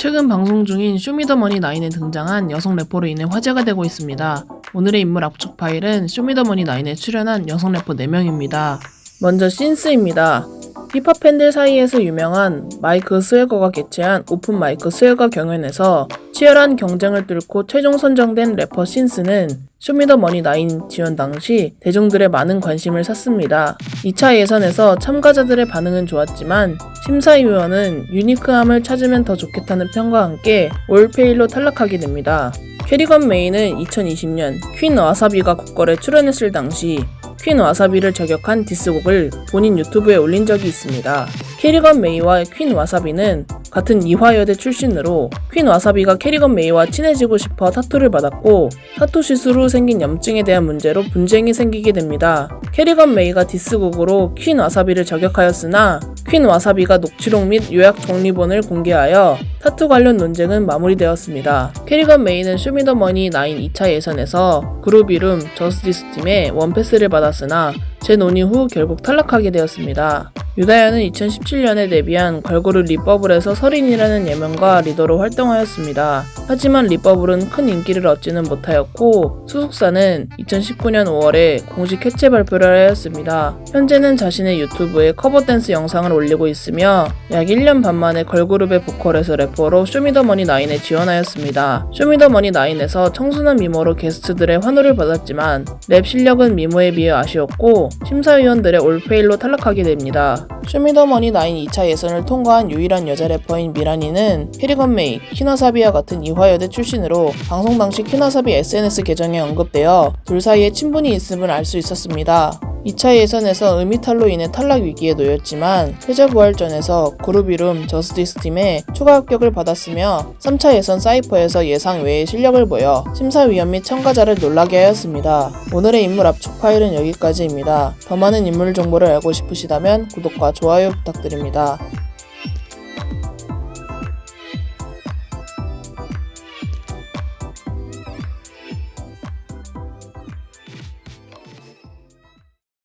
최근 방송 중인 쇼미더머니 9에 등장한 여성 래퍼로 인해 화제가 되고 있습니다. 오늘의 인물 압축 파일은 쇼미더머니 9에 출연한 여성 래퍼 4명입니다. 먼저 신스입니다. 힙합 팬들 사이에서 유명한 마이크 스웨거가 개최한 오픈 마이크 스웨거 경연에서 치열한 경쟁을 뚫고 최종 선정된 래퍼 신스는 쇼미더머니 9 지원 당시 대중들의 많은 관심을 샀습니다. 2차 예선에서 참가자들의 반응은 좋았지만 심사위원은 유니크함을 찾으면 더 좋겠다는 평과 함께 올페일로 탈락하게 됩니다. 캐리건 메이는 2020년 퀸 와사비가 국걸에 출연했을 당시 퀸 와사비를 저격한 디스곡을 본인 유튜브에 올린 적이 있습니다. 캐리건 메이와 퀸 와사비는 같은 이화여대 출신으로 퀸 와사비가 캐리건 메이와 친해지고 싶어 타투를 받았고 타투 시술 후 생긴 염증에 대한 문제로 분쟁이 생기게 됩니다. 캐리건 메이가 디스곡으로 퀸 와사비를 저격하였으나 퀸 와사비가 녹취록 및 요약 정리본을 공개하여 타투 관련 논쟁은 마무리되었습니다. 캐리건 메이는 쇼미더머니 9 2차 예선에서 그룹 이름 저스티스 팀에 원패스를 받았으나 재논의 후 결국 탈락하게 되었습니다. 유다야는 2017년에 데뷔한 걸그룹 리버블에서 설인이라는 예명과 리더로 활동하였습니다. 하지만 리버블은 큰 인기를 얻지는 못하였고 소속사는 2019년 5월에 공식 해체 발표를 하였습니다. 현재는 자신의 유튜브에 커버 댄스 영상을 올리고 있으며 약 1년 반 만에 걸그룹의 보컬에서 래퍼로 쇼미더머니 9에 지원하였습니다. 쇼미더머니 9에서 청순한 미모로 게스트들의 환호를 받았지만 랩 실력은 미모에 비해 아쉬웠고 심사위원들의 올페일로 탈락하게 됩니다. 쇼미더머니 9 2차 예선을 통과한 유일한 여자 래퍼인 미라니는 캐리건 메이, 키나사비와 같은 이화여대 출신으로 방송 당시 키나사비 SNS 계정에 언급되어 둘 사이에 친분이 있음을 알 수 있었습니다. 2차 예선에서 음이탈로 인해 탈락 위기에 놓였지만 패자부활전에서 그룹 이름 저스티스 팀에 추가 합격을 받았으며 3차 예선 사이퍼에서 예상 외의 실력을 보여 심사위원 및 참가자를 놀라게 하였습니다. 오늘의 인물 압축 파일은 여기까지입니다. 더 많은 인물 정보를 알고 싶으시다면 구독과 좋아요 부탁드립니다.